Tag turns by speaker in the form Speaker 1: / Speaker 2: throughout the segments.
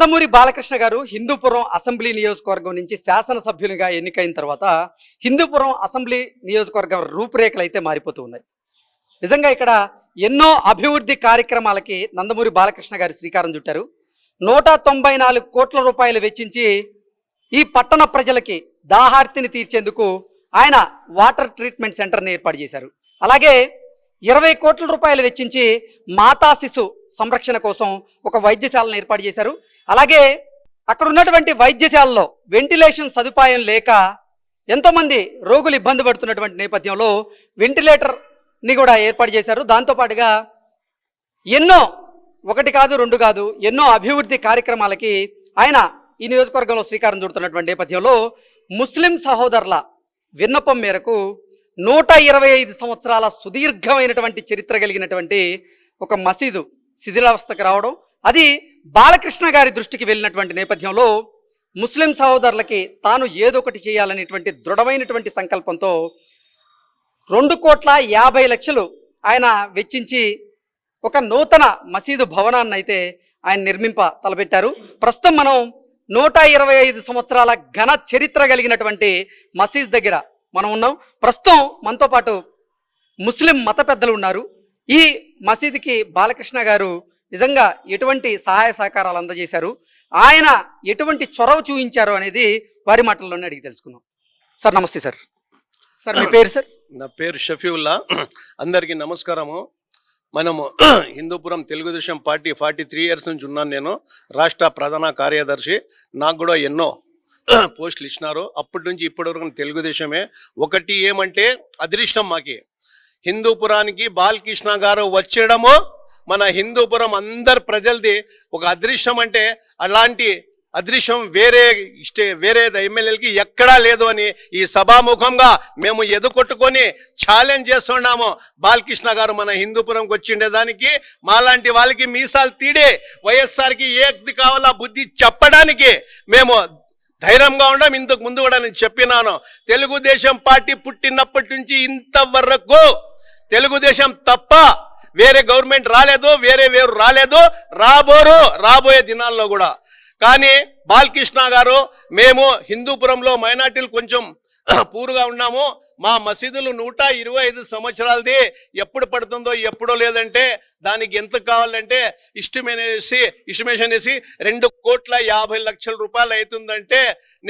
Speaker 1: నందమూరి బాలకృష్ణ గారు హిందూపురం అసెంబ్లీ నియోజకవర్గం నుంచి శాసనసభ్యునిగా ఎన్నికైన తర్వాత హిందూపురం అసెంబ్లీ నియోజకవర్గం రూపురేఖలు అయితే మారిపోతూ ఉన్నాయి. నిజంగా ఇక్కడ ఎన్నో అభివృద్ధి కార్యక్రమాలకి నందమూరి బాలకృష్ణ గారి శ్రీకారం చుట్టారు. నూట తొంభై నాలుగు కోట్ల రూపాయలు వెచ్చించి ఈ పట్టణ ప్రజలకి దాహార్తిని తీర్చేందుకు ఆయన వాటర్ ట్రీట్మెంట్ సెంటర్ని ఏర్పాటు చేశారు. అలాగే ఇరవై కోట్ల రూపాయలు వెచ్చించి మాతా శిశు సంరక్షణ కోసం ఒక వైద్యశాలను ఏర్పాటు చేశారు. అలాగే అక్కడ ఉన్నటువంటి వైద్యశాలలో వెంటిలేషన్ సదుపాయం లేక ఎంతోమంది రోగులు ఇబ్బంది పడుతున్నటువంటి నేపథ్యంలో వెంటిలేటర్ని కూడా ఏర్పాటు చేశారు. దాంతోపాటుగా ఎన్నో ఒకటి కాదు రెండు కాదు ఎన్నో అభివృద్ధి కార్యక్రమాలకి ఆయన ఈ నియోజకవర్గంలో శ్రీకారం చుడుతున్నటువంటి నేపథ్యంలో ముస్లిం సహోదరుల విన్నపం మేరకు నూట ఇరవై ఐదు సంవత్సరాల సుదీర్ఘమైనటువంటి చరిత్ర కలిగినటువంటి ఒక మసీదు శిథిలావస్థకు రావడం అది బాలకృష్ణ గారి దృష్టికి వెళ్ళినటువంటి నేపథ్యంలో ముస్లిం సహోదరులకి తాను ఏదో ఒకటి చేయాలనేటువంటి దృఢమైనటువంటి సంకల్పంతో రెండు కోట్ల యాభై లక్షలు ఆయన వెచ్చించి ఒక నూతన మసీదు భవనాన్ని అయితే ఆయన నిర్మింప తలపెట్టారు. ప్రస్తుతం మనం నూట ఇరవై ఐదు సంవత్సరాల ఘన చరిత్ర కలిగినటువంటి మసీద్ దగ్గర మనం ఉన్నాం. ప్రస్తుతం మనతో పాటు ముస్లిం మత పెద్దలు ఉన్నారు. ఈ మసీదుకి బాలకృష్ణ గారు నిజంగా ఎటువంటి సహాయ సహకారాలు అందజేశారు? ఆయన ఎటువంటి చొరవ చూపించారు అనేది వారి మాటల్లోనే అడిగి తెలుసుకుందాం. సార్ నమస్తే సార్. సార్ మీ పేరు సార్?
Speaker 2: నా పేరు షఫీవుల్లా. అందరికీ నమస్కారము. మనము Hindupuram Telugu Desam party forty three years నుంచి ఉన్నాను నేను. రాష్ట్ర ప్రధాన కార్యదర్శి. నాకు కూడా ఎన్నో పోస్టులు ఇచ్చినారు అప్పటి నుంచి ఇప్పటి వరకు తెలుగుదేశమే. ఒకటి ఏమంటే అదృష్టం మాకి. హిందూపురానికి బాలకృష్ణ గారు వచ్చేయడము మన హిందూపురం అందరు ప్రజలది ఒక అదృష్టం అంటే అలాంటి అదృశ్యం వేరే స్టే వేరే ఎమ్మెల్యేలకి ఎక్కడా లేదు అని ఈ సభాముఖంగా మేము ఎదుకొట్టుకొని ఛాలెంజ్ చేస్తున్నాము. బాలకృష్ణ గారు మన హిందూపురంకి వచ్చిండేదానికి మాలాంటి వాళ్ళకి మీసాలు తీడే. వైఎస్ఆర్కి ఏది కావాలా బుద్ధి చెప్పడానికి మేము ధైర్యంగా ఉండడం ఇంతకు ముందు కూడా నేను చెప్పినాను. తెలుగుదేశం పార్టీ పుట్టినప్పటి నుంచి ఇంతవరకు తెలుగుదేశం తప్ప వేరే గవర్నమెంట్ రాలేదు వేరే వేరు రాలేదు. రాబోరు రాబోయే దినాల్లో కూడా. కానీ బాలకృష్ణ గారు మేము హిందూపురంలో మైనార్టీలు కొంచెం పూరుగా ఉన్నాము. మా మసీదులు నూట ఇరవై ఐదు సంవత్సరాలది. ఎప్పుడు పడుతుందో ఎప్పుడో లేదంటే దానికి ఎంత కావాలంటే ఇష్టమేసి ఇష్టమేషన్ వేసి రెండు కోట్ల యాభై లక్షల రూపాయలు అవుతుందంటే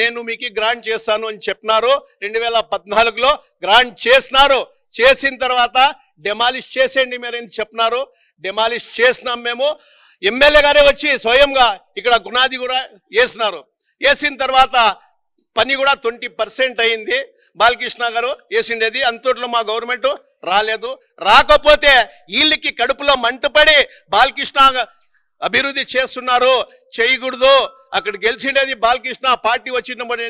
Speaker 2: నేను మీకు గ్రాంట్ చేస్తాను అని చెప్పినారు. రెండు వేల పద్నాలుగులో గ్రాంట్ చేసినారు. చేసిన తర్వాత డెమాలిష్ చేసేయండి మీరని చెప్పినారు. డెమాలిష్ చేసినాం మేము. ఎమ్మెల్యే గారే వచ్చి స్వయంగా ఇక్కడ గునాది కూడా వేసినారు. వేసిన తర్వాత పని కూడా ట్వంటీ పర్సెంట్ అయింది. బాలకృష్ణ గారు వేసిండేది. అంతట్లో మా గవర్నమెంట్ రాలేదు. రాకపోతే వీళ్ళకి కడుపులో మంటపడి బాలకృష్ణ అభివృద్ధి చేస్తున్నారు. చేయకూడదు. అక్కడ గెలిచిండేది బాలకృష్ణ. పార్టీ వచ్చినప్పుడు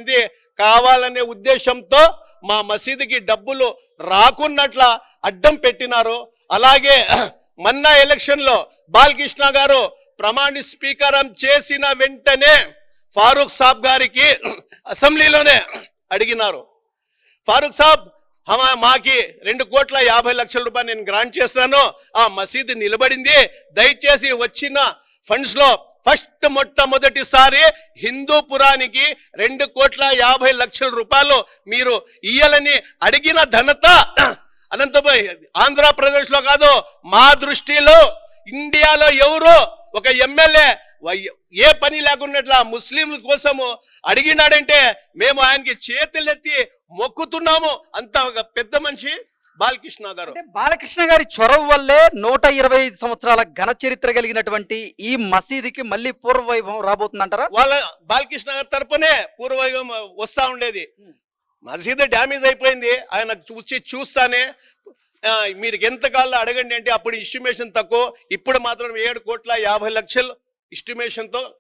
Speaker 2: కావాలనే ఉద్దేశంతో మా మసీదుకి డబ్బులు రాకున్నట్ల అడ్డం పెట్టినారు. అలాగే మొన్న ఎలక్షన్లో బాలకృష్ణ గారు ప్రమాణ స్పీకారం చేసిన వెంటనే ఫారూక్ సాబ్ గారికి అసెంబ్లీలోనే అడిగినారు. ఫారూక్ సాబ్ హమా మాకి రెండు కోట్ల యాభై లక్షల రూపాయలు నేను గ్రాంట్ చేస్తాను ఆ మసీదు నిలబడింది. దయచేసి వచ్చిన ఫండ్స్లో ఫస్ట్ మొట్టమొదటిసారి హిందూపురానికి రెండు కోట్ల యాభై లక్షల రూపాయలు మీరు ఇయ్యాలని అడిగిన ఘనత అనంతపై ఆంధ్రప్రదేశ్లో కాదు మా దృష్టిలో ఇండియాలో ఎవరు ఒక ఎమ్మెల్యే ఏ పని లేకున్నట్ల ముస్లింల కోసము అడిగినాడంటే మేము ఆయనకి చేతులెత్తి మొక్కుతున్నాము. అంత ఒక పెద్ద మనిషి బాలకృష్ణ గారు.
Speaker 1: బాలకృష్ణ గారి చొరవ వల్లే నూట ఇరవై ఐదు సంవత్సరాల ఘన చరిత్ర కలిగినటువంటి ఈ మసీదుకి మళ్ళీ పూర్వ వైభవం రాబోతుందంటారా?
Speaker 2: వాళ్ళ బాలకృష్ణ గారి తరపునే పూర్వైగం వస్తా ఉండేది. మసీదు డ్యామేజ్ అయిపోయింది. ఆయన చూసి చూస్తానే మీరు ఎంత కాల్లో అడగండి అంటే అప్పుడు ఇస్టిమేషన్ తక్కువ. ఇప్పుడు మాత్రం ఏడు కోట్ల యాభై లక్షలు ఇస్టిమేషన్తో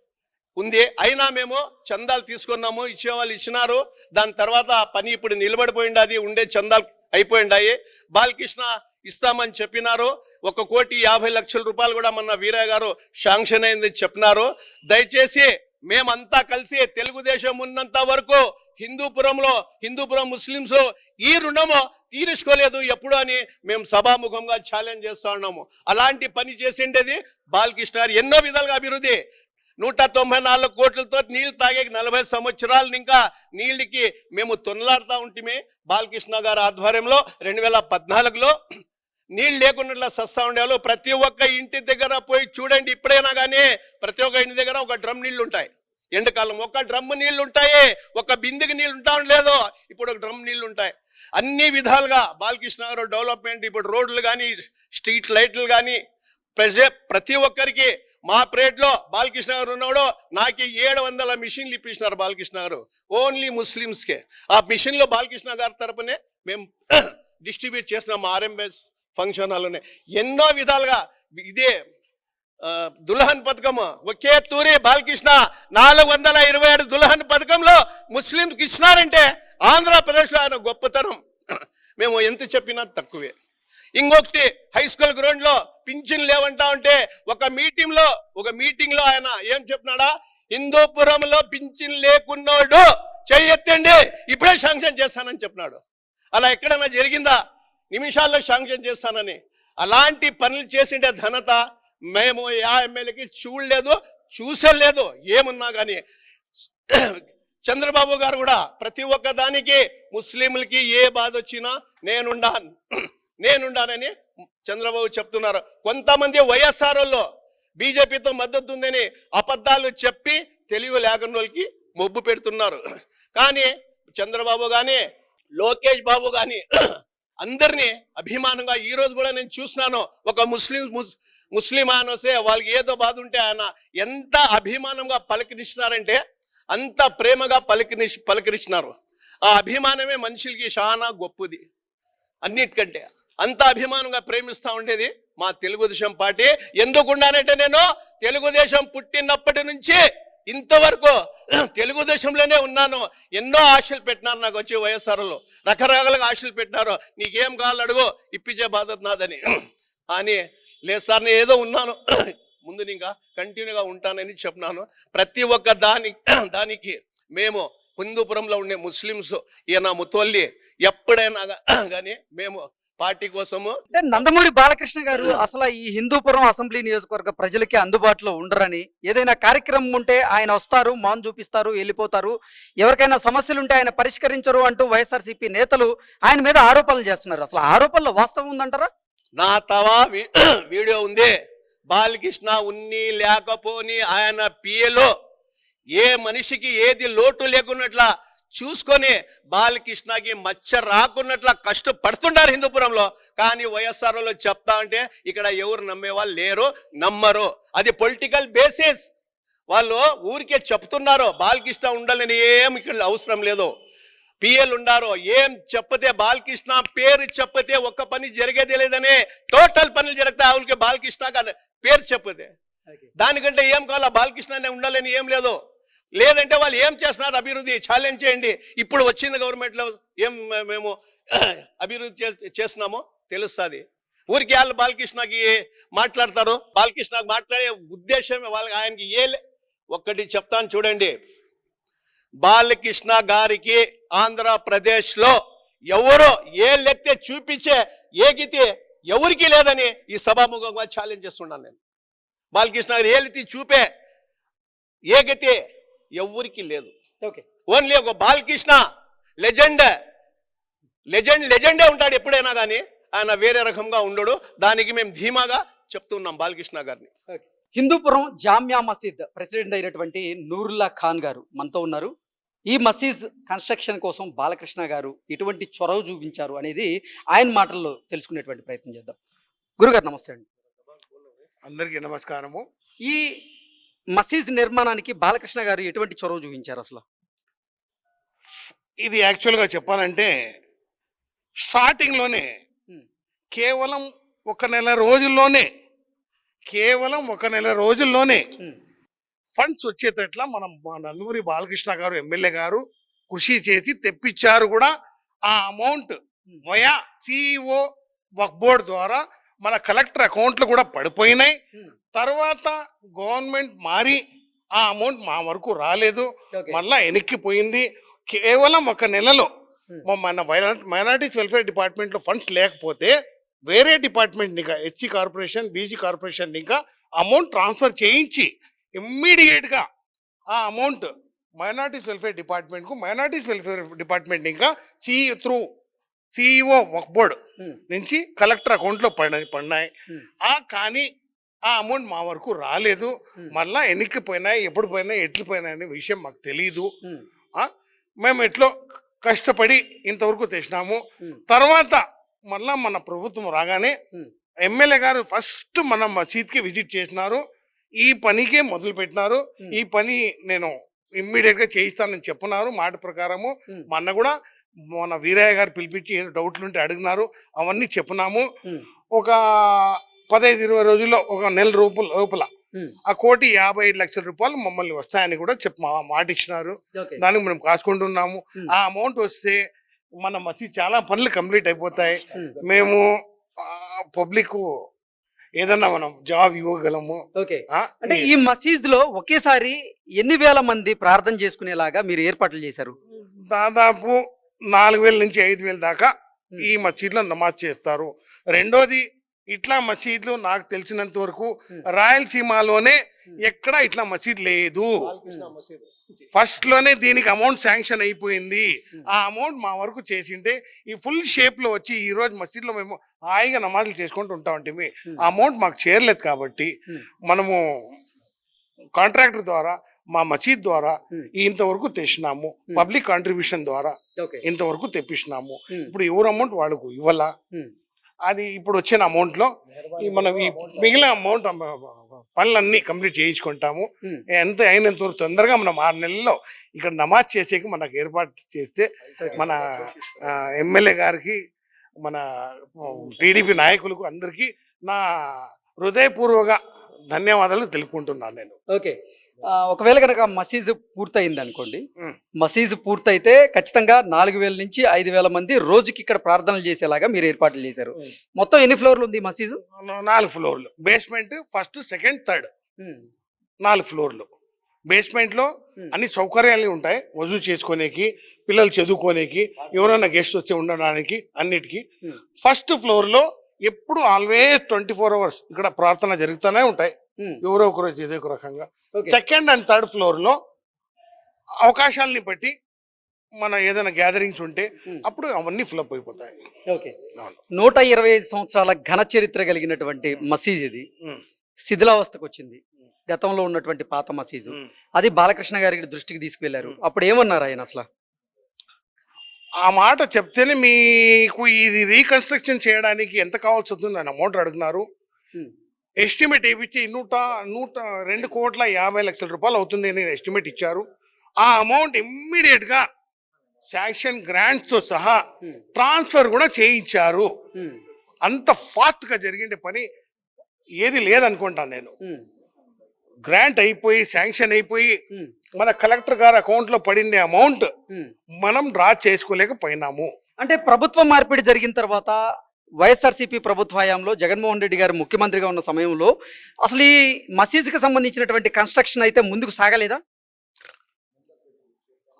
Speaker 2: ఉంది. అయినా మేము చందాలు తీసుకున్నాము ఇచ్చేవాళ్ళు ఇచ్చినారు. దాని తర్వాత పని ఇప్పుడు నిలబడిపోయింది. అది ఉండే చందాలు అయిపోయిండాయి. బాలకృష్ణ ఇస్తామని చెప్పినారు. ఒక కోటి యాభై లక్షల రూపాయలు కూడా మొన్న వీరయ్య గారు శాంక్షన్ అయింది చెప్పినారు. దయచేసి మేమంతా కలిసి తెలుగుదేశం ఉన్నంత వరకు హిందూపురంలో హిందూపురం ముస్లింస్ ఈ రుణము తీర్చుకోలేదు ఎప్పుడు అని మేము సభాముఖంగా ఛాలెంజ్ చేస్తా ఉన్నాము. అలాంటి పని చేసిండేది బాలకృష్ణ గారు ఎన్నో విధాలుగా అభివృద్ధి. నూట తొంభై నాలుగు కోట్లతో నీళ్ళు తాగే నలభై సంవత్సరాలు ఇంకా నీళ్ళకి మేము తొనలాడుతూ ఉంటిమి. బాలకృష్ణ గారి ఆధ్వర్యంలో రెండు వేల పద్నాలుగులో నీళ్ళు లేకుండా సస్తా ఉండేవాళ్ళు. ప్రతి ఒక్క ఇంటి దగ్గర పోయి చూడండి ఇప్పుడైనా కానీ ప్రతి ఒక్క ఇంటి దగ్గర ఒక డ్రమ్ నీళ్ళు ఉంటాయి. ఎండాకాలం ఒక డ్రమ్ నీళ్ళు ఉంటాయి ఒక బిందెకి నీళ్ళు ఉంటా లేదు ఇప్పుడు ఒక డ్రమ్ నీళ్ళు ఉంటాయి. అన్ని విధాలుగా బాలకృష్ణ గారు డెవలప్మెంట్ ఇప్పుడు రోడ్లు కానీ స్ట్రీట్ లైట్లు కానీ ప్రజ ప్రతి ఒక్కరికి మా ప్రేట్లో బాలకృష్ణ గారు ఉన్నాడు నాకు ఏడు వందల మిషన్లు ఇప్పించినారు బాలకృష్ణ గారు ఓన్లీ ముస్లిమ్స్కే. ఆ మిషన్లో బాలకృష్ణ గారి తరపునే మేము డిస్ట్రిబ్యూట్ చేస్తున్నాం ఆర్ఎంఎస్ ఫంక్షన్ హాల్ ఉన్నాయి ఎన్నో విధాలుగా ఇదే దుల్హన్ పథకము ఒకే తూరి బాలకృష్ణ నాలుగు వందల ఇరవై ఏడు దుల్హన్ పథకంలో ముస్లింకి ఇచ్చినారంటే ఆంధ్రప్రదేశ్లో ఆయన గొప్పతనం. మేము ఎంత చెప్పినా తక్కువే. ఇంకొకటి హై స్కూల్ గ్రౌండ్లో పింఛన్ లేవంటా ఉంటే ఒక మీటింగ్లో ఒక మీటింగ్లో ఆయన ఏం చెప్పినాడా? హిందూపురంలో పింఛన్ లేకున్నాడు చెయ్యెత్తండి ఇప్పుడే శాంక్షన్ చేస్తానని చెప్పినాడు. అలా ఎక్కడైనా జరిగిందా? నిమిషాల్లో శాంక్షన్ చేస్తానని. అలాంటి పనులు చేసిండే ఘనత మేము ఆ ఎమ్మెల్యేకి చూడలేదు చూసలేదు ఏమున్నా కానీ చంద్రబాబు గారు కూడా ప్రతి ఒక్క దానికి ముస్లింలకి ఏ బాధ వచ్చినా నేనుండా నేనుండానని చంద్రబాబు చెప్తున్నారు. కొంతమంది వైఎస్ఆర్ వాళ్ళు బీజేపీతో మద్దతు ఉందని అబద్ధాలు చెప్పి తెలివి లేకుండా వాళ్ళకి మొబ్బు పెడుతున్నారు. కానీ చంద్రబాబు కానీ లోకేష్ బాబు కానీ అందరినీ అభిమానంగా ఈ రోజు కూడా నేను చూసినాను. ఒక ముస్లిం ముస్- ముస్లిం అనోసే వాళ్ళకి ఏదో బాధ ఉంటే ఆయన ఎంత అభిమానంగా పలకరిస్తున్నారంటే అంత ప్రేమగా పలకరి పలకరించినారు. ఆ అభిమానమే మనుషులకి చాలా గొప్పది. అన్నిటికంటే అంత అభిమానంగా ప్రేమిస్తూ ఉండేది మా తెలుగుదేశం పార్టీ. ఎందుకున్నానంటే నేను తెలుగుదేశం పుట్టినప్పటి నుంచి ఇంతవరకు తెలుగుదేశంలోనే ఉన్నాను. ఎన్నో ఆశలు పెట్టినారు నాకు వచ్చి వైఎస్ఆర్లో. రకరకాలుగా ఆశలు పెట్టినారు. నీకేం కావాలి అడుగు ఇప్పించే బాధ్యత నాదని. అని లేదు సార్ నేను ఏదో ఉన్నాను. ముందు ఇంకా కంటిన్యూగా ఉంటానని చెప్పినాను. ప్రతి ఒక్క దాని దానికి మేము హిందూపురంలో ఉండే ముస్లిమ్స్ ఈయన ముతోల్లి ఎప్పుడైనా కానీ మేము పార్టీ కోసము?
Speaker 1: అంటే నందమూరి బాలకృష్ణ గారు అసలు ఈ హిందూపురం అసెంబ్లీ నియోజకవర్గ ప్రజలకి అందుబాటులో ఉండరని ఏదైనా కార్యక్రమం ఉంటే ఆయన వస్తారు మాన్ చూపిస్తారు వెళ్ళిపోతారు. ఎవరికైనా సమస్యలు ఉంటే ఆయన పరిష్కరించరు అంటూ వైఎస్ఆర్సీపీ నేతలు ఆయన మీద ఆరోపణలు చేస్తున్నారు. అసలు ఆరోపణలో వాస్తవం ఉందంటారా?
Speaker 2: నా తవా వీడియో ఉంది. బాలకృష్ణ ఉన్ని లేకపోని ఆయన పిఏలో ఏ మనిషికి ఏది లోటు లేకున్నట్ల చూసుకొని బాలకృష్ణకి మచ్చ రాకున్నట్ల కష్టపడుతుంటారు హిందూపురంలో. కానీ వైఎస్ఆర్లో చెప్తా అంటే ఇక్కడ ఎవరు నమ్మేవాళ్ళు లేరు నమ్మరు. అది పొలిటికల్ బేసిస్. వాళ్ళు ఊరికే చెప్తున్నారు బాలకృష్ణ ఉండాలని ఏం ఇక్కడ అవసరం లేదు. పిఎల్ ఉండారు ఏం చెప్పతే బాలకృష్ణ పేరు చెప్పతే ఒక్క పని జరిగేదే లేదనే టోటల్ పనులు జరుగుతాయి. ఆవులకి బాలకృష్ణ పేరు చెప్పదే. దానికంటే ఏం కావాలా? బాలకృష్ణనే ఉండాలని ఏం లేదు. లేదంటే వాళ్ళు ఏం చేస్తున్నారు? అభివృద్ధి ఛాలెంజ్ చేయండి. ఇప్పుడు వచ్చింది గవర్నమెంట్లో ఏం మేము అభివృద్ధి చే- చేస్తున్నామో తెలుస్తుంది. ఊరికి వాళ్ళు బాలకృష్ణకి మాట్లాడతారు. బాలకృష్ణకి మాట్లాడే ఉద్దేశం వాళ్ళకి ఆయనకి ఏ లే- ఒక్కటి చెప్తాను చూడండి. బాలకృష్ణ గారికి ఆంధ్రప్రదేశ్లో ఎవరో ఏ లెత్తే చూపించే ఏగితే ఎవరికి లేదని ఈ సభాముఖంగా ఛాలెంజ్ చేస్తున్నాను నేను. బాలకృష్ణ గారు ఏలితి చూపే ఏగితే ఎవరికి లేదు.
Speaker 1: ఓకే.
Speaker 2: ఓన్లీ ఒక బాలకృష్ణ లెజెండ్ లెజెండ్ లెజెండే ఉంటాడు ఎప్పుడైనా కానీ ఆయన వేరే రకంగా ఉండడు. దానికి మేము ధీమాగా చెప్తున్నాం బాలకృష్ణ గారిని.
Speaker 1: హిందూపురం జామియా మసీద్ ప్రెసిడెంట్ అయినటువంటి నూరుల్లా ఖాన్ గారు మనతో ఉన్నారు. ఈ మసీద్ కన్స్ట్రక్షన్ కోసం బాలకృష్ణ గారు ఎటువంటి చొరవ చూపించారు అనేది ఆయన మాటల్లో తెలుసుకునేటువంటి ప్రయత్నం చేద్దాం. గురుగారు నమస్తే అండి.
Speaker 3: అందరికీ నమస్కారము.
Speaker 1: ఈ మసీద్ నిర్మాణానికి బాలకృష్ణ గారు ఎటువంటి చొరవ చూపించారు అసలు?
Speaker 3: ఇది యాక్చువల్గా చెప్పాలంటే స్టార్టింగ్లోనే. కేవలం ఒక నెల రోజుల్లోనే కేవలం ఒక నెల రోజుల్లోనే ఫండ్స్ వచ్చేటట్ల మనం మా నందమూరి బాలకృష్ణ గారు ఎమ్మెల్యే గారు కృషి చేసి తెప్పించారు కూడా. ఆ amount via CEO Waqf board ద్వారా మన కలెక్టర్ అకౌంట్లు కూడా పడిపోయినాయి. తర్వాత గవర్నమెంట్ మారి ఆ అమౌంట్ మా వరకు రాలేదు. మళ్ళా వెనక్కిపోయింది కేవలం ఒక నెలలో మన మైనారిటీస్ వెల్ఫేర్ డిపార్ట్మెంట్లో ఫండ్స్ లేకపోతే వేరే డిపార్ట్మెంట్ ఇంకా ఎస్సీ కార్పొరేషన్ బీసీ కార్పొరేషన్ ఇంకా అమౌంట్ ట్రాన్స్ఫర్ చేయించి ఇమ్మీడియట్గా ఆ అమౌంట్ మైనార్టీస్ వెల్ఫేర్ డిపార్ట్మెంట్కు మైనార్టీస్ వెల్ఫేర్ డిపార్ట్మెంట్ ఇంకా సి త్రూ సిఇఓ వర్క్ బోర్డ్. నుంచి కలెక్టర్ అకౌంట్లో పడినాయి పడినాయి. ఆ కానీ ఆ అమౌంట్ మా వరకు రాలేదు. మళ్ళా ఎన్నికి పోయినాయి ఎప్పుడు పోయినాయి ఎట్లు పోయినాయి అనే విషయం మాకు తెలియదు మేము. ఎట్లో కష్టపడి ఇంతవరకు తెచ్చినాము. తర్వాత మళ్ళా మన ప్రభుత్వం రాగానే. ఎమ్మెల్యే గారు ఫస్ట్ మన మసీద్కి విజిట్ చేసినారు. ఈ పనికే మొదలు పెట్టినారు. ఈ పని నేను ఇమ్మీడియట్గా చేయిస్తానని చెప్పున్నారు మాట ప్రకారము. మొన్న కూడా మన వీరయ్య గారు పిలిపించి ఏదో డౌట్లు ఉంటే అడిగినారు. అవన్నీ చెప్పున్నాము
Speaker 1: ఉమ్,
Speaker 3: ఒక పదహైదు ఇరవై రోజుల్లో ఒక నెల రూపాయల లోపల ఆ కోటి యాభై ఐదు లక్షల రూపాయలు మమ్మల్ని వస్తాయని కూడా చెప్పు మాట ఇచ్చినారు దానికి మనం కాసుకుంటున్నాము. ఆ అమౌంట్ వస్తే మన మసీద్ చాలా పనులు కంప్లీట్ అయిపోతాయి. మేము పబ్లిక్ ఏదన్నా మనం జాబ్ ఇవ్వగలము.
Speaker 1: అంటే ఈ మసీద్లో ఒకేసారి ఎన్ని వేల మంది ప్రార్థన చేసుకునేలాగా మీరు ఏర్పాట్లు చేశారు?
Speaker 3: దాదాపు నాలుగు వేల నుంచి ఐదు వేల దాకా. ఈ మసీద్లో నమాజ్ చేస్తారు. రెండోది ఇట్లా మసీద్లు నాకు తెలిసినంత వరకు. రాయలసీమలోనే. ఎక్కడ ఇట్లా మసీద్ లేదు ఫస్ట్లోనే దీనికి అమౌంట్ శాంక్షన్ అయిపోయింది. ఆ అమౌంట్ మా వరకు చేసింటే ఈ ఫుల్ షేప్లో వచ్చి ఈ రోజు మసీద్లో మేము హాయిగా నమాజులు చేసుకుంటూ ఉంటాం అంటే
Speaker 1: Hmm.
Speaker 3: ఆ అమౌంట్ మాకు చేరలేదు కాబట్టి. మనము కాంట్రాక్టర్ ద్వారా మా మసీద్ ద్వారా. ఇంతవరకు తెచ్చినాము. పబ్లిక్ కాంట్రిబ్యూషన్ ద్వారా ఇంతవరకు తెప్పించినాము ఇప్పుడు ఎవరు అమౌంట్ వాళ్ళకు ఇవ్వాల అది ఇప్పుడు వచ్చిన అమౌంట్లో ఈ మనం ఈ మిగిలిన అమౌంట్ పనులన్నీ కంప్లీట్ చేయించుకుంటాము. ఎంత అయినంత తొందరగా మనం ఆరు నెలల్లో ఇక్కడ నమాజ్ చేసేకి మనకు ఏర్పాటు చేస్తే. మన ఎమ్మెల్యే గారికి మన టీడీపీ నాయకులకు అందరికీ నా హృదయపూర్వక ధన్యవాదాలు తెలుపుకుంటున్నాను నేను.
Speaker 1: ఓకే. ఒకవేళ కనుక మసీజు పూర్తయింది అనుకోండి. మసీజు పూర్తయితే ఖచ్చితంగా నాలుగు వేల నుంచి ఐదు వేల మంది రోజుకి ఇక్కడ ప్రార్థనలు చేసేలాగా మీరు ఏర్పాట్లు చేశారు. మొత్తం ఎన్ని ఫ్లోర్లు ఉంది మసీజు
Speaker 3: నాలుగు ఫ్లోర్లు. బేస్మెంట్ ఫస్ట్ సెకండ్ థర్డ్ నాలుగు ఫ్లోర్లు. బేస్మెంట్లో
Speaker 1: Hmm.
Speaker 3: అన్ని సౌకర్యాలు ఉంటాయి. వజూ చేసుకోనేకి పిల్లలు చదువుకోనేకి ఎవరైనా గెస్ట్ వచ్చి ఉండడానికి అన్నిటికీ. ఫస్ట్ ఫ్లోర్లో ఎప్పుడు ఆల్వేస్ ట్వంటీ ఫోర్ అవర్స్ ఇక్కడ ప్రార్థన జరుగుతూనే ఉంటాయి.
Speaker 1: ఉమ్,
Speaker 3: ఎవరో ఒకరు ఏదో ఒక రకంగా. సెకండ్ అండ్ థర్డ్ ఫ్లోర్లో అవకాశాలని బట్టి మన ఏదైనా గ్యాదరింగ్స్ ఉంటే
Speaker 1: ఉమ్,
Speaker 3: అప్పుడు అవన్నీ ఫిల్అప్ అయిపోతాయి.
Speaker 1: ఓకే. నూట ఇరవై ఐదు సంవత్సరాల ఘన చరిత్ర కలిగినటువంటి మసీజ్ ఇది.
Speaker 3: ఉమ్.
Speaker 1: శిథిలావస్థకు వచ్చింది. గతంలో ఉన్నటువంటి పాత మసీజు
Speaker 3: ఉమ్.
Speaker 1: అది బాలకృష్ణ గారికి దృష్టికి తీసుకువెళ్ళారు. అప్పుడు ఏమన్నారు ఆయన అసలు?
Speaker 3: ఆ మాట చెప్తేనే మీకు ఇది రీకన్స్ట్రక్షన్ చేయడానికి ఎంత కావాల్సి వస్తుంది అని అమౌంట్ అడుగుతున్నారు.
Speaker 1: Hmm.
Speaker 3: ఎస్టిమేట్ వేయించి నూట నూట రెండు కోట్ల యాభై లక్షల రూపాయలు అవుతుంది అని ఎస్టిమేట్ ఇచ్చారు. ఆ అమౌంట్ ఇమ్మీడియట్గా శాంక్షన్ గ్రాంట్స్తో సహా ట్రాన్స్ఫర్ కూడా చేయించారు. అంత ఫాస్ట్గా జరిగిండే పని ఏది లేదనుకుంటాను నేను. గ్రాంట్ అయిపోయి శాంక్షన్ అయిపోయి మన కలెక్టర్ గారి అకౌంట్లో పడిండే అమౌంట్. మనం డ్రా చేసుకోలేకపోయినాము.
Speaker 1: అంటే ప్రభుత్వ మార్పిడి జరిగిన తర్వాత వైఎస్ఆర్సీపీ ప్రభుత్వ హయాంలో జగన్మోహన్ రెడ్డి గారు ముఖ్యమంత్రిగా ఉన్న సమయంలో అసలు ఈ మసీజ్కి సంబంధించినటువంటి కన్స్ట్రక్షన్ అయితే ముందుకు సాగలేదా?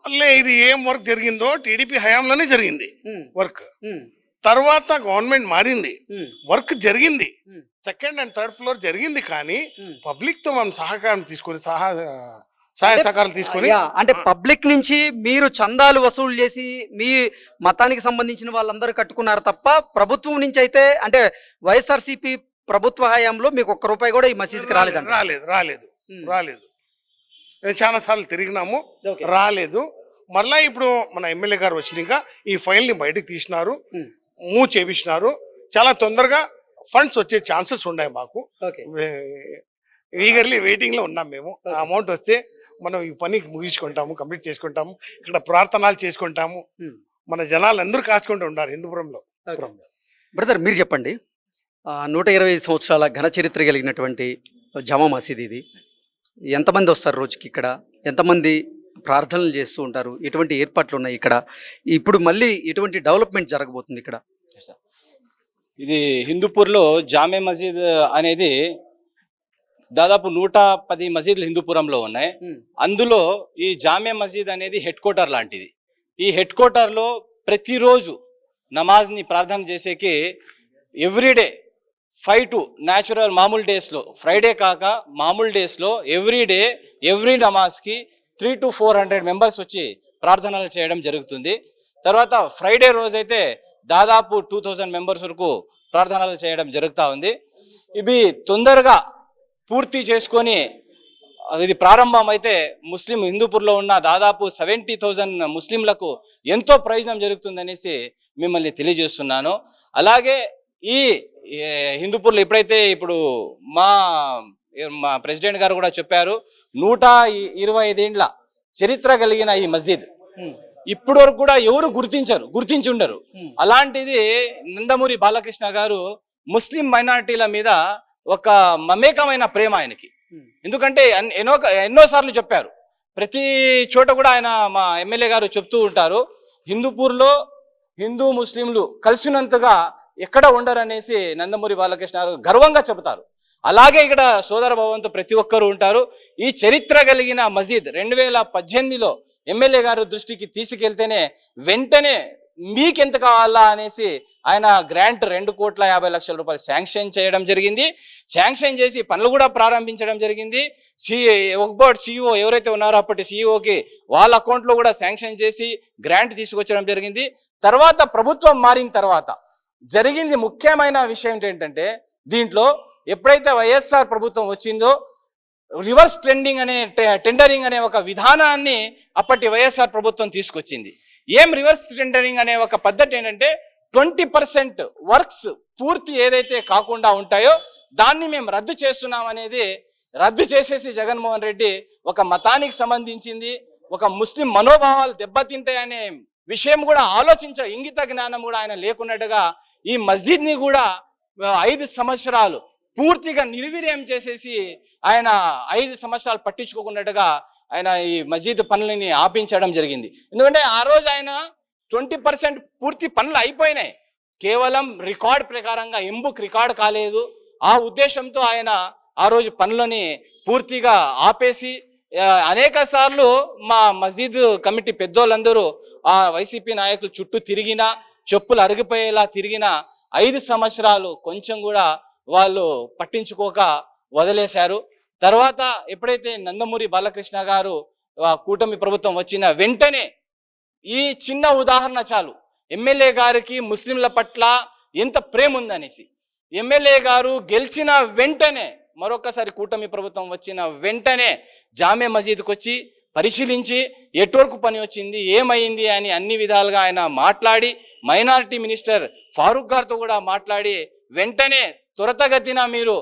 Speaker 3: అల్లే ఇది ఏం వర్క్ జరిగిందో టీడీపీ హయాంలోనే జరిగింది వర్క్ తర్వాత గవర్నమెంట్ మారింది. వర్క్ జరిగింది. సెకండ్ అండ్ థర్డ్ ఫ్లోర్ జరిగింది కానీ
Speaker 1: ఉమ్.
Speaker 3: పబ్లిక్తో మనం సహకారం తీసుకొని సహా సహాయ సహకారాలు తీసుకొని
Speaker 1: అంటే పబ్లిక్ నుంచి మీరు చందాలు వసూలు చేసి మీ మతానికి సంబంధించిన వాళ్ళందరూ కట్టుకున్నారు తప్ప ప్రభుత్వం నుంచి అయితే అంటే వైఎస్ఆర్సీపీ ప్రభుత్వ హయాంలో మీకు ఒక్క రూపాయి కూడా ఈ రాలేదంట.
Speaker 3: రాలేదు రాలేదు
Speaker 1: ఉమ్,
Speaker 3: రాలేదు. నేను చాలా సార్లు తిరిగినాము. రాలేదు. మళ్ళా ఇప్పుడు మన ఎమ్మెల్యే గారు వచ్చినాక ఈ ఫైల్ని బయటకు తీసినారు మూవ్ చేపించినారు. చాలా తొందరగా ఫండ్స్ వచ్చే ఛాన్సెస్ ఉన్నాయి మాకు. ఈగర్లీ వెయిటింగ్లో ఉన్నాం మేము. అమౌంట్ వస్తే మనం ఈ పని ముగించుకుంటాము కంప్లీట్ చేసుకుంటాము ఇక్కడ ప్రార్థనలు చేసుకుంటాము. మన జనాలు అందరూ కాచుకుంటూ ఉంటారు హిందూపురంలో.
Speaker 1: బ్రదర్ మీరు చెప్పండి. నూట ఇరవై ఐదు సంవత్సరాల ఘన చరిత్ర కలిగినటువంటి జమా మసీద్ ఇది. ఎంతమంది వస్తారు రోజుకి ఇక్కడ? ఎంతమంది ప్రార్థనలు చేస్తూ ఉంటారు? ఎటువంటి ఏర్పాట్లు ఉన్నాయి ఇక్కడ? ఇప్పుడు మళ్ళీ ఎటువంటి డెవలప్మెంట్ జరగబోతుంది ఇక్కడ?
Speaker 4: ఇది హిందూపూర్లో జామే మసీద్ అనేది దాదాపు నూట పది మసీదులు హిందూపురంలో ఉన్నాయి. అందులో ఈ జామే మసీద్ అనేది హెడ్ క్వార్టర్ లాంటిది. ఈ హెడ్ క్వార్టర్లో ప్రతిరోజు నమాజ్ని ప్రార్థన చేసేకి ఎవ్రీడే ఫైవ్ టు న్యాచురల్ మామూలు డేస్లో ఫ్రైడే కాక మామూలు డేస్లో every day every నమాజ్కి three to four hundred members వచ్చి ప్రార్థనలు చేయడం జరుగుతుంది. తర్వాత ఫ్రైడే రోజైతే దాదాపు టూ థౌజండ్ మెంబర్స్ వరకు ప్రార్థనలు చేయడం జరుగుతూ ఉంది. ఇవి తొందరగా పూర్తి చేసుకొని ఇది ప్రారంభం అయితే ముస్లిం హిందూపూర్లో ఉన్న దాదాపు సెవెంటీ థౌజండ్ ముస్లింలకు ఎంతో ప్రయోజనం జరుగుతుందనేసి మిమ్మల్ని తెలియజేస్తున్నాను. అలాగే ఈ హిందూపూర్లో ఎప్పుడైతే ఇప్పుడు మా మా ప్రెసిడెంట్ గారు కూడా చెప్పారు నూట ఇరవై ఐదేండ్ల చరిత్ర కలిగిన ఈ మస్జిద్.
Speaker 1: ఉమ్,
Speaker 4: ఇప్పటి వరకు కూడా ఎవరు గుర్తించరు గుర్తించి ఉండరు అలాంటిది నందమూరి బాలకృష్ణ గారు ముస్లిం మైనారిటీల మీద ఒక మమేకమైన ప్రేమ ఆయనకి. ఎందుకంటే ఎన్- ఎన్నో ఎన్నోసార్లు చెప్పారు. ప్రతి చోట కూడా ఆయన మా ఎమ్మెల్యే గారు చెప్తూ ఉంటారు. హిందూపూర్లో హిందూ ముస్లింలు కలిసినంతగా ఎక్కడ ఉండరు అనేసి నందమూరి బాలకృష్ణ గారు గర్వంగా చెబుతారు. అలాగే ఇక్కడ సోదర భవంతో ప్రతి ఒక్కరు ఉంటారు. ఈ చరిత్ర కలిగిన మసీద్ రెండు వేల పద్దెనిమిదిలో ఎమ్మెల్యే గారు దృష్టికి తీసుకెళ్తేనే వెంటనే మీకెంత కావాలా అనేసి ఆయన గ్రాంట్ రెండు కోట్ల యాభై లక్షల రూపాయలు శాంక్షన్ చేయడం జరిగింది. శాంక్షన్ చేసి పనులు కూడా ప్రారంభించడం జరిగింది. సి బోర్డ్ సిఇఓ ఎవరైతే ఉన్నారో అప్పటి సిఇఓకి వాళ్ళ అకౌంట్లో కూడా శాంక్షన్ చేసి గ్రాంట్ తీసుకొచ్చడం జరిగింది. తర్వాత ప్రభుత్వం మారిన తర్వాత జరిగింది ముఖ్యమైన విషయం ఏంటంటే దీంట్లో ఎప్పుడైతే వైఎస్ఆర్ ప్రభుత్వం వచ్చిందో రివర్స్ ట్రెండింగ్ అనే టె- టెండరింగ్ అనే ఒక విధానాన్ని అప్పటి వైఎస్ఆర్ ప్రభుత్వం తీసుకొచ్చింది. ఏం రివర్స్ టెండరింగ్ అనే ఒక పద్ధతి ఏంటంటే ట్వంటీ పర్సెంట్ వర్క్స్ పూర్తి ఏదైతే కాకుండా ఉంటాయో దాన్ని మేము రద్దు చేస్తున్నాం అనేది రద్దు చేసేసి జగన్మోహన్ రెడ్డి ఒక మతానికి సంబంధించింది ఒక ముస్లిం మనోభావాలు దెబ్బతింటాయనే విషయం కూడా ఆలోచించ ఇంగిత జ్ఞానం కూడా ఆయన లేకున్నట్టుగా ఈ మస్జిద్ని కూడా ఐదు సంవత్సరాలు పూర్తిగా నిర్వీర్యం చేసేసి ఆయన ఐదు సంవత్సరాలు పట్టించుకోకున్నట్టుగా ఆయన ఈ మస్జిద్ పనులని ఆపించడం జరిగింది. ఎందుకంటే ఆ రోజు ఆయన ట్వంటీ పర్సెంట్ పూర్తి పనులు అయిపోయినాయి. కేవలం రికార్డ్ ప్రకారంగా ఎంబుక్ రికార్డ్ కాలేదు. ఆ ఉద్దేశంతో ఆయన ఆ రోజు పనులని పూర్తిగా ఆపేసి అనేక సార్లు మా మస్జిద్ కమిటీ పెద్దోళ్ళందరూ ఆ వైసీపీ నాయకులు చుట్టూ తిరిగినా చెప్పులు అరిగిపోయేలా తిరిగినా ఐదు సంవత్సరాలు కొంచెం కూడా వాళ్ళు పట్టించుకోక వదిలేశారు. తర్వాత ఎప్పుడైతే నందమూరి బాలకృష్ణ గారు కూటమి ప్రభుత్వం వచ్చిన వెంటనే ఈ చిన్న ఉదాహరణ చాలు. ఎమ్మెల్యే గారికి ముస్లింల పట్ల ఎంత ప్రేమ ఉందనేసి. ఎమ్మెల్యే గారు గెలిచిన వెంటనే మరొకసారి కూటమి ప్రభుత్వం వచ్చిన వెంటనే జామే మసీద్కి వచ్చి పరిశీలించి ఎటువరకు పని వచ్చింది ఏమైంది అని అన్ని విధాలుగా ఆయన మాట్లాడి మైనారిటీ మినిస్టర్ ఫారూక్ గారితో కూడా మాట్లాడి వెంటనే త్వరతగతిన మీరు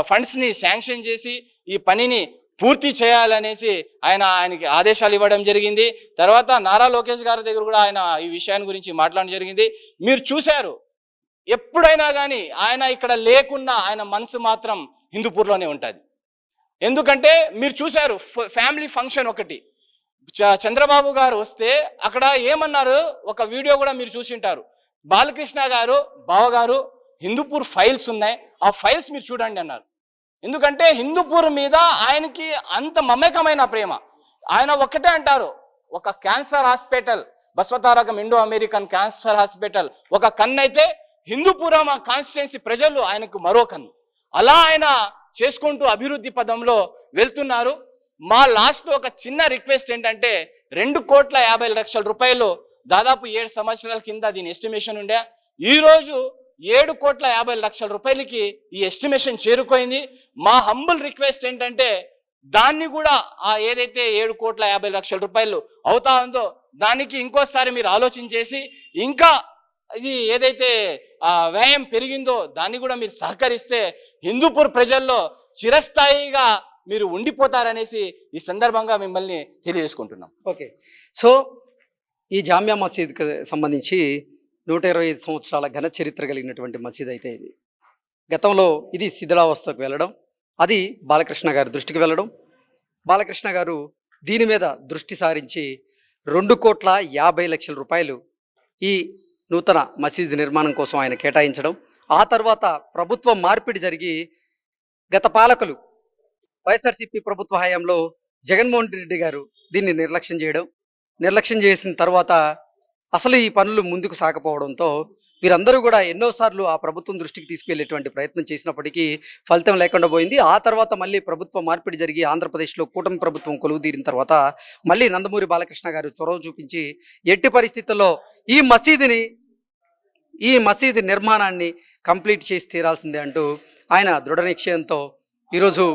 Speaker 4: ఫండ్స్ని ఫ- శాంక్షన్ చేసి ఈ పనిని పూర్తి చేయాలనేసి ఆయన ఆయనకి ఆదేశాలు ఇవ్వడం జరిగింది. తర్వాత నారా లోకేష్ గారి దగ్గర కూడా ఆయన ఈ విషయాన్ని గురించి మాట్లాడడం జరిగింది. మీరు చూశారు. ఎప్పుడైనా కానీ ఆయన ఇక్కడ లేకున్నా ఆయన మనసు మాత్రం హిందూపూర్లోనే ఉంటుంది. ఎందుకంటే మీరు చూశారు ఫ- ఫ్యామిలీ ఫంక్షన్ ఒకటి. చ- చంద్రబాబు గారు వస్తే అక్కడ ఏమన్నారు? ఒక వీడియో కూడా మీరు చూసి ఉంటారు. బాలకృష్ణ గారు బావగారు హిందూపూర్ ఫైల్స్ ఉన్నాయి. ఆ ఫైల్స్ మీరు చూడండి అన్నారు. ఎందుకంటే హిందూపూర్ మీద ఆయనకి అంత మమేకమైన ప్రేమ. ఆయన ఒక్కటే అంటారు. ఒక cancer hospital Basavatarakam Indo American cancer hospital ఒక కన్ను అయితే హిందూపురం ఆ కాన్స్టిట్యున్సీ ప్రజలు ఆయనకు మరో కన్ను. అలా ఆయన చేసుకుంటూ అభివృద్ధి పదంలో వెళ్తున్నారు. మా లాస్ట్ ఒక చిన్న రిక్వెస్ట్ ఏంటంటే రెండు కోట్ల యాభై లక్షల రూపాయలు దాదాపు ఏడు సంవత్సరాల కింద దీని ఎస్టిమేషన్ ఉండే. ఈరోజు ఏడు కోట్ల యాభై లక్షల రూపాయలకి ఈ ఎస్టిమేషన్ చేరుకోయింది. మా హంబుల్ రిక్వెస్ట్ ఏంటంటే దాన్ని కూడా ఆ ఏదైతే ఏడు కోట్ల యాభై లక్షల రూపాయలు అవుతా ఉందో దానికి ఇంకోసారి మీరు ఆలోచన చేసి ఇంకా ఇది ఏదైతే వ్యయం పెరిగిందో దాన్ని కూడా మీరు సహకరిస్తే హిందూపూర్ ప్రజల్లో చిరస్థాయిగా మీరు ఉండిపోతారనేసి ఈ సందర్భంగా మిమ్మల్ని తెలియజేసుకుంటున్నాం.
Speaker 1: ఓకే. సో ఈ జామ్యా మసీద్కి సంబంధించి నూట ఇరవై ఐదు సంవత్సరాల ఘన చరిత్ర కలిగినటువంటి మసీద్ అయితే ఇది. గతంలో ఇది శిథిలావస్థకు వెళ్ళడం అది బాలకృష్ణ గారి దృష్టికి వెళ్ళడం. బాలకృష్ణ గారు దీని మీద దృష్టి సారించి రెండు కోట్ల యాభై లక్షల రూపాయలు ఈ నూతన మసీద్ నిర్మాణం కోసం ఆయన కేటాయించడం ఆ తర్వాత ప్రభుత్వ మార్పిడి జరిగి గత పాలకులు వైఎస్ఆర్సీపీ ప్రభుత్వ హయాంలో జగన్మోహన్ రెడ్డి గారు దీన్ని నిర్లక్ష్యం చేయడం. నిర్లక్ష్యం చేసిన తర్వాత అసలు ఈ పనులు ముందుకు సాకపోవడంతో వీరందరూ కూడా ఎన్నోసార్లు ఆ ప్రభుత్వం దృష్టికి తీసుకెళ్ళేటువంటి ప్రయత్నం చేసినప్పటికీ ఫలితం లేకుండా పోయింది. ఆ తర్వాత మళ్ళీ ప్రభుత్వ మార్పిడి జరిగి ఆంధ్రప్రదేశ్లో కూటమి ప్రభుత్వం కొలువుదీరిన తర్వాత మళ్ళీ నందమూరి బాలకృష్ణ గారు చొరవ చూపించి ఎట్టి పరిస్థితుల్లో ఈ మసీదుని ఈ మసీదు నిర్మాణాన్ని కంప్లీట్ చేసి తీరాల్సిందే అంటూ ఆయన దృఢ నిశ్చయంతో ఈరోజు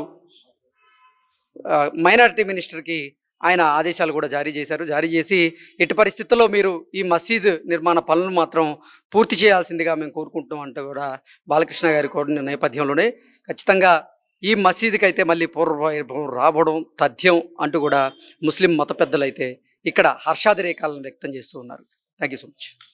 Speaker 1: మైనారిటీ మినిస్టర్కి ఆయన ఆదేశాలు కూడా జారీ చేశారు. జారీ చేసి ఎట్టి పరిస్థితుల్లో మీరు ఈ మసీద్ నిర్మాణ పనులు మాత్రం పూర్తి చేయాల్సిందిగా మేము కోరుకుంటున్నాం అంటూ కూడా బాలకృష్ణ గారి కోరిన నేపథ్యంలోనే ఖచ్చితంగా ఈ మసీదుకి అయితే మళ్ళీ పూర్వవైభవం రావడం తథ్యం అంటూ కూడా ముస్లిం మత పెద్దలైతే ఇక్కడ హర్షాదిరేకాలను వ్యక్తం చేస్తూ ఉన్నారు. Thank you so much.